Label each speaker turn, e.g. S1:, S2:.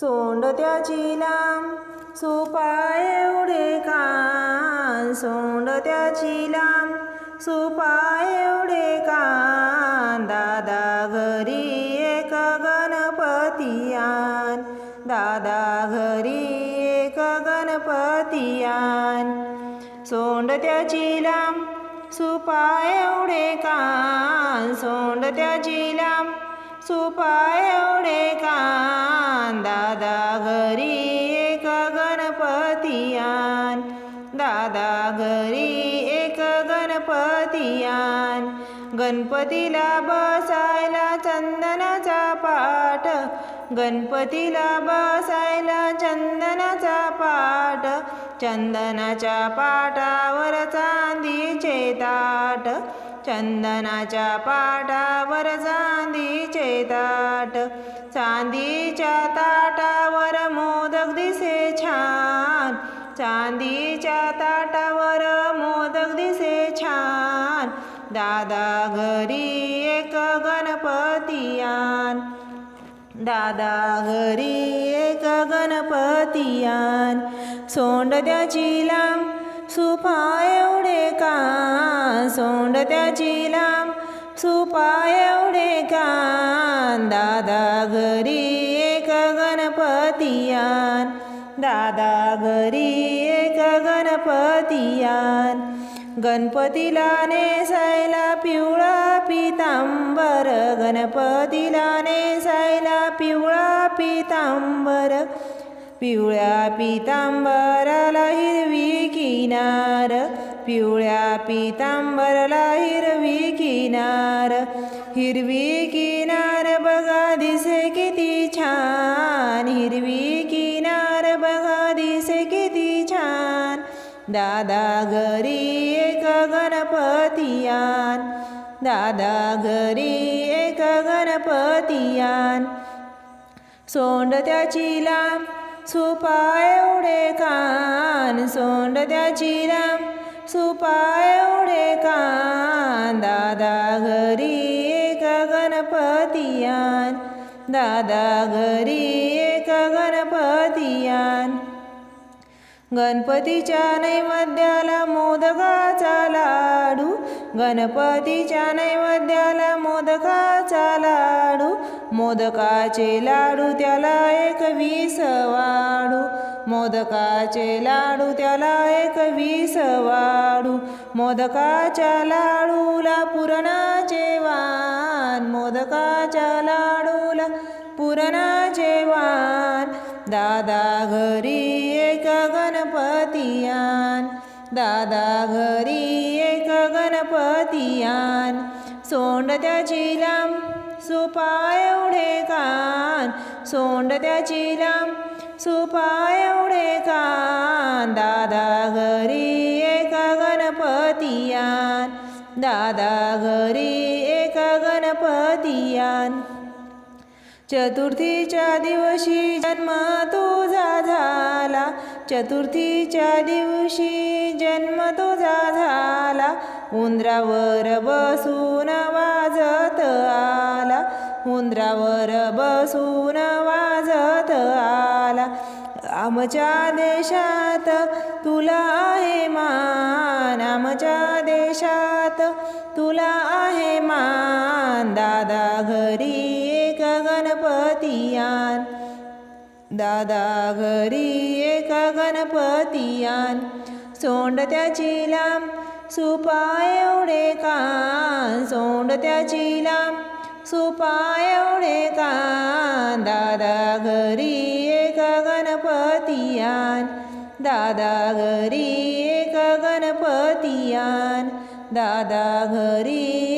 S1: सोंड त्याची लांब सुपाय एवढे कान. सोंड त्याची लांब सुपाय एवढे कान. दादा घरी एक गणपती आण दादा घरी एक गणपती आण सोंड त्याची लांब सुपाय एवढे कान. सोंड त्याची लांब सुपाय एवढे कान दादा घरी एक गणपती दादा घरी एक गणपतियान. गणपतीला बसायला चंदनाचा पाठ. गणपतीला बसायला चंदनाचा पाठ. चंदनाच्या पाटावर चांदीचे ताट. चंदनाच्या पाटावर चांदीचे ताट चांदीच्या ताटावर मोदक दिसे छान चांदीच्या ताटावर मोदक दिसे छान. दादा घरी एक गणपती दादा घरी एक गणपती आण. सोंड त्याची लांब सुपा एवढे का? सोंड त्याची लांब. सुपा एवढे का? दादा घरी एक गणपती दादा घरी एक गणपती गणपतीला नेसायला पिवळा पितांबर. गणपतीला नेसायला पिवळा पितांबर. पिवळ्या पितांबराला हिरवी किनार पिवळ्या पितांबरला हिरवी किनार. हिरवी किनार बघा दिसे किती छान. हिरवी किनार बघा दिसे किती छान. दादा घरी एक गणपती दादा घरी एक गणपती सोंड त्याची लांब सुपा एवढे कान सोंड त्याची राम सुपा एवढे कान दादा घरी एक गणपतीयान दादा घरी एक गणपतीयान गणपतीच्या नैवेद्याला मोदकाचा लाडू. गणपतीच्या नैवेद्याला मोदकाचा मोदकाचे लाडू त्याला एक वीस वाढू मोदकाचे लाडू त्याला एक वीस वाढू मोदकाच्या लाडूला पुरणाचे वान मोदकाच्या लाडूला पुरणाचे वान दादा घरी एक गणपती दादा घरी एक गणपती सोंड त्याची लांब सुपाय एवढे कान सोंड त्याची लांब. सुपाय एवढे कान दादा घरी एक गणपतीयान. दादा घरी एक गणपतीयान. चतुर्थीच्या दिवशी जन्म तू चतुर्थीच्या दिवशी जन्म तुझा झाला. उंदरावर बसून वाजत आला. उंदरावर बसून वाजत आला. आमच्या देशात तुला आहे मान. आमच्या देशात तुला आहे मान. दादा घरी एक गणपती आण. दादा घरी एका गणपती आण सोंड त्याची लांब सुपा एवढे कान सोंड त्याची लांब सुपा एवढे कान. दादा घरी एका गणपती आण दादा घरी एक गणपती आण दादा घरी